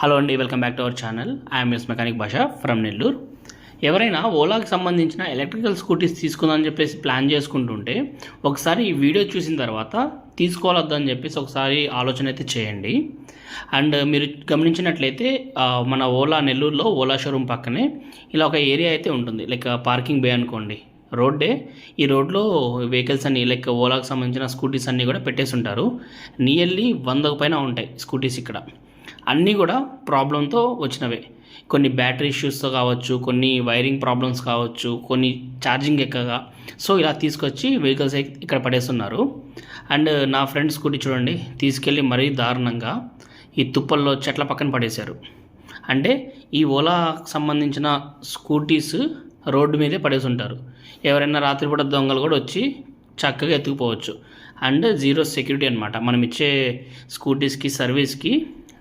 Hello అండి welcome back to our channel I'm S mechanic Basha from Nellore ఎవరైనా ఓలాకి సంబంధించిన ఎలక్ట్రికల్ స్కూటీస్ తీసుకుందామని చెప్పేసి ప్లాన్ చేసుకుంటుంటే ఒకసారి ఈ వీడియో చూసిన తర్వాత తీసుకోవాలొద్దని చెప్పేసి ఒకసారి ఆలోచన అయితే చేయండి. అండ్ మీరు గమనించినట్లయితే మన ఓలా నెల్లూరులో ఓలా షోరూమ్ పక్కనే ఇలా ఒక ఏరియా అయితే ఉంటుంది. లైక్ పార్కింగ్ బే అనుకోండి. రోడ్డే ఈ రోడ్లో వెహికల్స్ అన్ని లైక్ ఓలాకి సంబంధించిన స్కూటీస్ అన్నీ కూడా పెట్టేసి ఉంటారు నియర్లీ వందకు పైన ఉంటాయి స్కూటీస్ ఇక్కడ. అన్నీ కూడా ప్రాబ్లంతో వచ్చినవే. కొన్ని బ్యాటరీ ఇష్యూస్తో కావచ్చు కొన్ని వైరింగ్ ప్రాబ్లమ్స్ కావచ్చు కొన్ని ఛార్జింగ్ ఎక్కగా. సో ఇలా తీసుకొచ్చి వెహికల్స్ ఇక్కడ పడేస్తున్నారు. అండ్ నా ఫ్రెండ్ స్కూటీ చూడండి తీసుకెళ్ళి మరీ దారుణంగా ఈ తుప్పల్లో చెట్ల పక్కన పడేశారు. అంటే ఈ ఓలాకు సంబంధించిన స్కూటీస్ రోడ్డు మీదే పడేసుంటారు. ఎవరైనా రాత్రిపూట దొంగలు కూడా వచ్చి చక్కగా ఎత్తుకుపోవచ్చు. అండ్ జీరో సెక్యూరిటీ అనమాట మనం ఇచ్చే స్కూటీస్కి సర్వీస్కి